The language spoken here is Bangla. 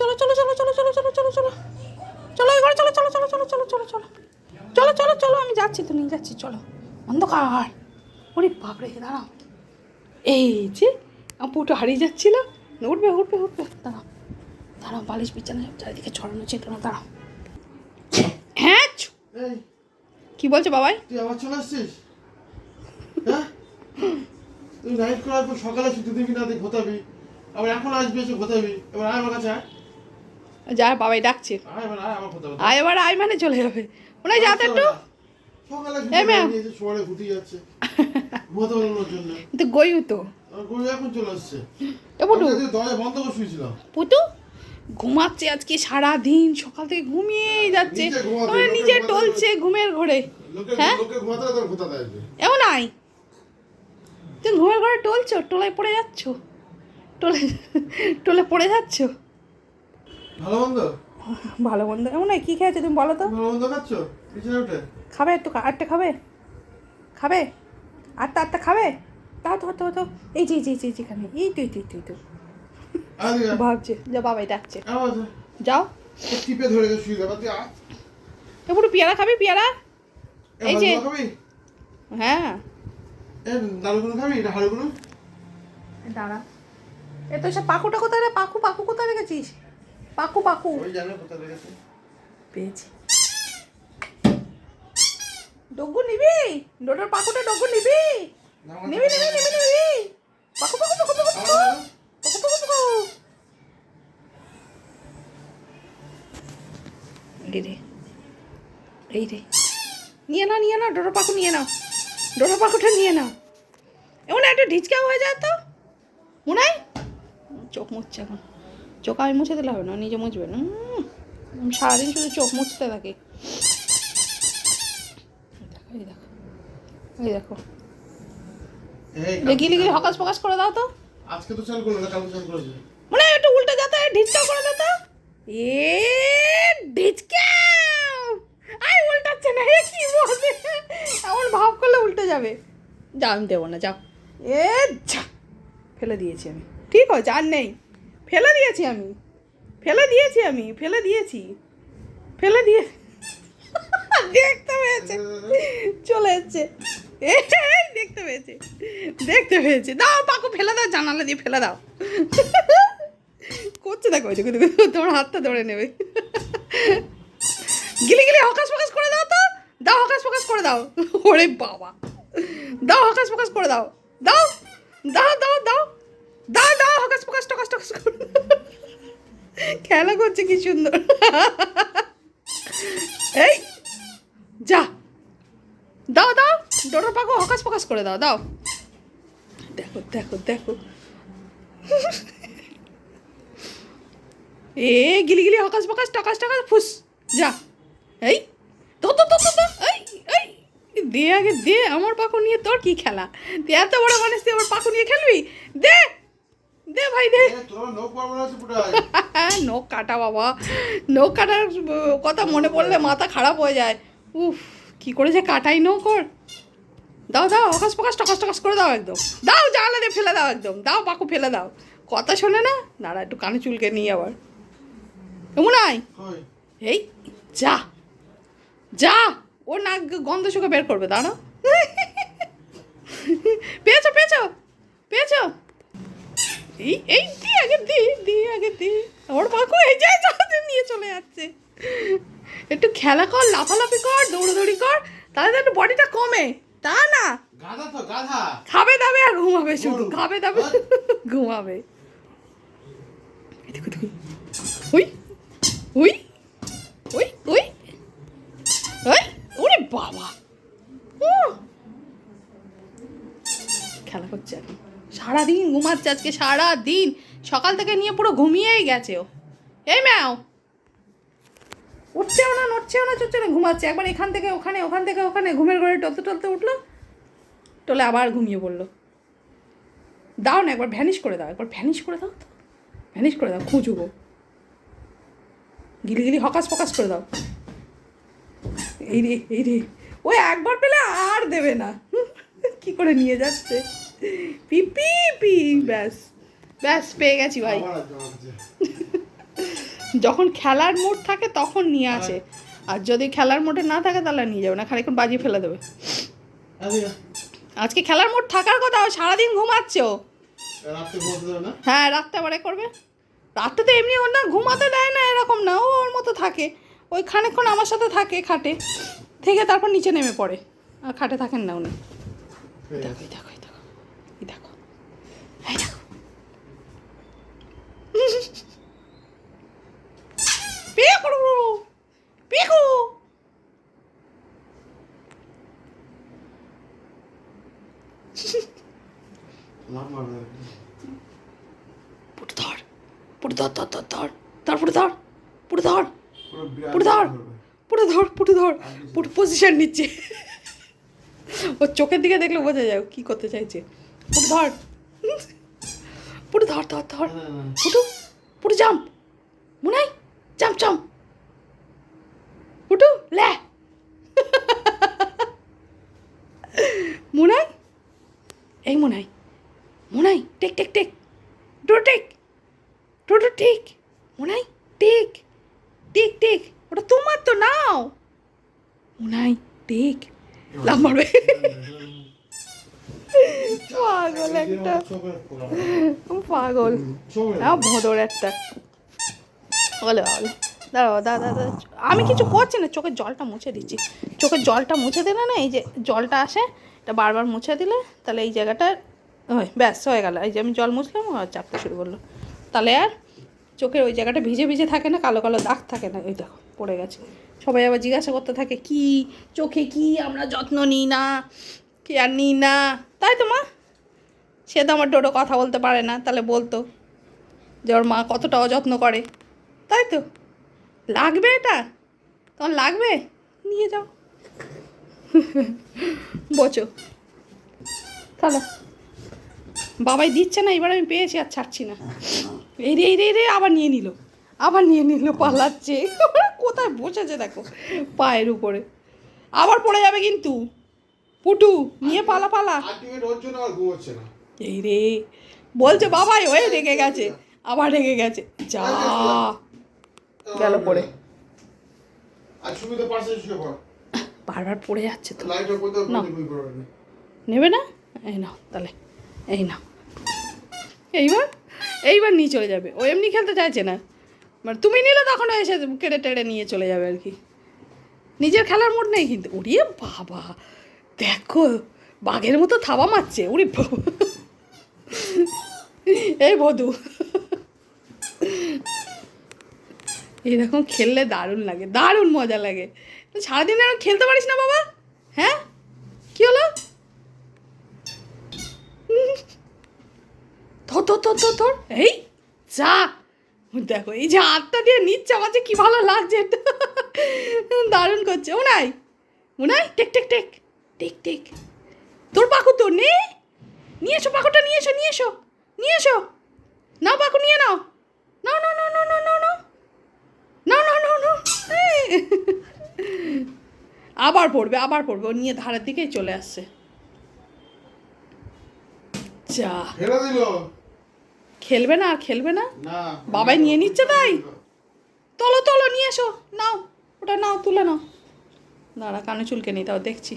চলো চলো চলো চলো চলো চলো চলো চলো চলো এবার চলো চলো চলো চলো চলো চলো চলো চলো চলো চলো আমি যাচ্ছি তো নিয়ে যাচ্ছি চলো অন্ধকার ওরে বাপরে দাঁড়াও এই যে পুটো হারিয়ে যাচ্ছিল উঠবে উঠবে উঠবে দাঁড়াও দাঁড়াও বালিশ বিছানা সব চারিদিকে ছড়ানো চেতনা দাঁড়াও হ্যাঁ কি বলছো বাবাই তুই আবার চলে আসছিস হ্যাঁ তুই নাইট করার পর সকালে শুধু দিবি না তুই ঘোতাবি আবার এখন আসবি এসে ঘোতাবি এবার আমার কাছে যা বাবাই ডাকছে। আয় এবার আয় মানে চলে যাবে। মনে হয় যাতে একটু ঘুমাচ্ছে আজকে সারা দিন সকাল থেকে ঘুমিয়ে যাচ্ছে। নিজে টলছে ঘুমের ঘরে। হ্যাঁ? এমন আয় তুমি ঘুমের ঘরে টলছো টলায় পড়ে যাচ্ছ। টলে টলে পড়ে যাচ্ছো। ভালো মন্দ? ভালো মন্দ। এমন নয় কী খেয়েছো তুমি বলো তো? ভালো মন্দ খাচ্ছ? বিছানা উঠে? খাবে একটু আটটা খাবে? খাবে? আটটা আটটা খাবে? তো তো তো। এই যে এই যে এই যে যেখানে এই তুই তুই তুই তো আদিকে ভাবছে। যা বাবাই ডাকছে। যাও। টিপে ধরে শুয়ে যাবে তুই পেয়ারা খাবি পেয়ারা? এই যে- হ্যাঁ। এ খাবি হাড়ুগুলো? দাঁড়া। এ তো সব পাকুটা কোথায় রে? পাকু পাকু কোথায় রেখেছিস? পাকু পাকু। পেয়েছি। ডগু নিবি? ডোডোর পাকুটা ডগু নিবি? নিবি নিবি নিবি নিবি। পাকু পাকু পাকু পাকু পাকু। পাকু পাকু পাকু। এই রে। এই রে। নিয়ে নাও নিয়ে নাও ডোডোর পাকু নিয়ে নাও। ডোডোর পাকুটা নিয়ে নাও। এমন একটা ঢিচকাও হয়ে যায় তো? মনে হয়? চোখ মুছছে এখন। চোখ আমি মুছে দিলে হবে না নিজে মুছবে না। সারাদিন শুধু চোখ মুছতে থাকে। এই দেখো এই দেখো। এই যে গিলি গিলি হকাস ফকাস করে দাও তো। আজকে তো চাল করল না কালকে চাল করেছে মনে একটু উল্টে যাতে ঢিচকা করে দাও তো। এ ঢিচকাও আই উল্টাচ্ছে না এ কি বলে এমন ভাব করলে উল্টে যাবে। যাও আমি দেবো না যাও। এ যা ফেলে দিয়েছি আমি। ঠিক আছে আর নেই। ফেলে দিয়েছি আমি। ফেলে দিয়েছি আমি, ফেলে দিয়েছি। ফেলে দিয়ে দেখতে পেয়েছে। চলে এসছে। দেখতে পেয়েছে। দেখতে পেয়েছে। দাও পাকু, ফেলে দাও, জানালা দিয়ে ফেলে দাও। করছে দেখো, তোমার হাতটা ধরে নেবে। গিলি গিলি, হকাস ফকাস করে দাও তো। দাও, হকাস ফকাস করে দাও। ওরে বাবা। দাও, হকাস ফকাস করে দাও। দাও দাও দাও দাও। দাও দাও হকাস ফকাস টকাস টকাস খেলা করছে কি সুন্দর। এই যা। দাও দাও ডোডোর পাকো হকাস ফকাস করে দাও দাও। দেখো দেখো দেখো। এ গিলি গিলি হকাস ফকাস টকাস টকাস ফুস যা। এই তো তো, এই এই দে আগে দে আমার পাকো নিয়ে তোর কি খেলা? তুই এত বড় মানুষ তুই আমার পাকো নিয়ে খেলবি? দে। দে ভাই দে। নখ কাটা বাবা। নখ কাটার কথা মনে পড়লে মাথা খারাপ হয়ে যায়। উফ কি করে যে কাটাই নখ ওর দাও দাও অকাশ পকাশ টকাস টকাস করে দাও একদম। দাও জানলা দিয়ে ফেলে দাও একদম। দাও পাকু ফেলে দাও। কথা শোনে না? দাঁড়া একটু কানে চুলকে নিই আবার। এমন আয়। এই যা। যা। ও নাক গন্ধ শুকে বের করবে দাঁড়া পেয়েছ পেয়েছ পেয়েছ। এই এই দি আগে দি দি আগে দি। ওর বাকু এই যে যাতে নিয়ে চলে যাচ্ছে। একটু খেলা কর লাফালাফি কর দৌড়াদৌড়ি কর তাহলে একটু বডিটা কমে। তা না। খাবে দাবে আর ঘুমাবে শুধু। খাবে দাবে ঘুমাবে। ওই দেখো দেখো উই উই উই উই ওই ওরে বাবা ও খেলা করছে এখন সারাদিন ঘুমাচ্ছে আজকে সারা দিন সকাল থেকে নিয়ে পুরো ঘুমিয়েই গেছে ও। এই ম্যাও। উঠছেও না, নড়ছেও না, চড়ছে না, ঘুমাচ্ছে। একবার এখান থেকে, ওখানে, ওখান থেকে, ওখানে, ঘুমের ঘরে টলতে টলতে উঠল। টলে আবার ঘুমিয়ে পড়ল। দাও না, একবার ভ্যানিশ করে দাও, একবার ভ্যানিশ করে দাও তো। ভ্যানিশ করে দাও খুঁজুবো গিলি গিলি, হকাস ফকাস করে দাও। এই রে এই রে। ওই একবার পেলে আর দেবে না। কি করে নিয়ে যাচ্ছে? পি পি ব্যাস। ব্যাস পেয়ে গেছি ভাই। যখন খেলার মুড থাকে তখন নিয়ে আসে। আর যদি খেলার মোডে না থাকে তাহলে নিয়ে যাবে না। খানিক্ষণ বাজিয়ে ফেলে দেবে। আজকে খেলার মোড থাকার কথা সারাদিন ঘুমাচ্ছে? রাত্রে হ্যাঁ রাতটা আবার করবে। রাতটা তো এমনি ওর না ঘুমাতে দেয় না এরকম না। ও ওর মতো থাকে। ওই খানিকক্ষণ আমার সাথে থাকে খাটে। থেকে তারপর নিচে নেমে পড়ে। আর খাটে থাকেন না উনি। দেখো। দেখো। এই দেখো। পুটু ধর পুটু ধর ধর ধর ধর ধর পুটু ধর পুটু ধর পুটু ধর। পুটু ধর পুটু ধর পুটু পজিশন নিচ্ছে। ওর চোখের দিকে দেখলে বোঝা যায় কি করতে চাইছে। পুটু ধর। পুটু ধর ধর ধর। Putu Putu jump মুনাই jump jump Putu, লে। মুনাই, এই মুনাই। মুনাই, টেক টেক টেক। ডোটো টেক। ডোটো টেক। মুনাই, টেক। টেক টেক। ওটা তোমার তো নাও। মুনাই, টেক। লাভ মারবে। একটা পাগল। ভদর একটা। বলে বলে দাঁড়াও দাদা দাদা আমি কিছু করছি না চোখের জলটা মুছে দিচ্ছি। চোখের জলটা মুছে দিলে না এই যে জলটা আসে এটা বারবার মুছে দিলে তাহলে এই জায়গাটা ব্যাস হয়ে গেল। এই যে আমি জল মুছলাম আর চাপতে শুরু করল। তাহলে আর চোখের ওই জায়গাটা ভিজে ভিজে থাকে না কালো কালো দাগ থাকে না ওই দেখো পড়ে গেছে। সবাই আবার জিজ্ঞাসা করতে থাকে কি? চোখে কি? আমরা যত্ন নিই না কি আর নিই না। তাই তো মা? সে তো আমার ডোডো কথা বলতে পারে না, তাহলে বলতো যে ওর মা কতটা অযত্ন করে। তাই তো? লাগবে এটা? তোমার লাগবে? নিয়ে যাও। বোঝো তাহলে বাবাই দিচ্ছে না, এবার আমি পেয়েছি আর ছাড়ছি না। এই রে এই রে রে, আবার নিয়ে নিল। আবার নিয়ে নিল, পালাচ্ছে। কোথায় বসেছে দেখো পায়ের উপরে। আবার পড়ে যাবে কিন্তু। পুটু, নিয়ে পালা পালা। ওর এই রে। বলছে বাবাই ওই রেগে গেছে। আবার রেগে গেছে। যা। গেল পড়ে। সুবিধা পাশে শুয়ে পড়। বারবার পড়ে যাচ্ছে তো। না। নেবে না? এই নাও তাহলে। এই নাও। এইবার এইবার নিয়ে চলে যাবে। ও এমনি খেলতে চাইছে না। মানে তুমি নিলে তখন এসে কেড়ে টেড়ে নিয়ে চলে যাবে আর কি। নিজের খেলার মোট নেই কিন্তু। উড়িয়ে বাবা দেখো বাঘের মতো থাবা মারছে। উড়ি বাবা। এই বধু। এরকম খেললে দারুণ লাগে, দারুণ মজা লাগে। সারাদিন আর খেলতে পারিস না বাবা? হ্যাঁ? কি হলো? এই, যা। দেখো, এই যে হাতটা দিয়ে নিচ্ছে, আমার যে কি ভালো লাগছে। দারুণ করছে। ও নাই নাই টেক টেক টেক টেক টেক। তোর পাখু তো নে। নিয়ে এসো পাখুটা নিয়ে এসো নিয়ে এসো নিয়ে এসো। নাও পাখু নিয়ে নাও। নাও নাও নাও নাও নাও নাও নাও। নাও নাও নাও। আবার পড়বে আবার পড়বে। ও নিয়ে ধারের দিকেই চলে আসছে। যা। খেলবে না আর খেলবে না? না বাবাই নিয়ে নিচ্ছে তাই? তোলো তোলো নিয়ে এসো। নাও ওটা নাও তুলে নাও। দাঁড়া কানে চুলকে নিই তাও দেখছি।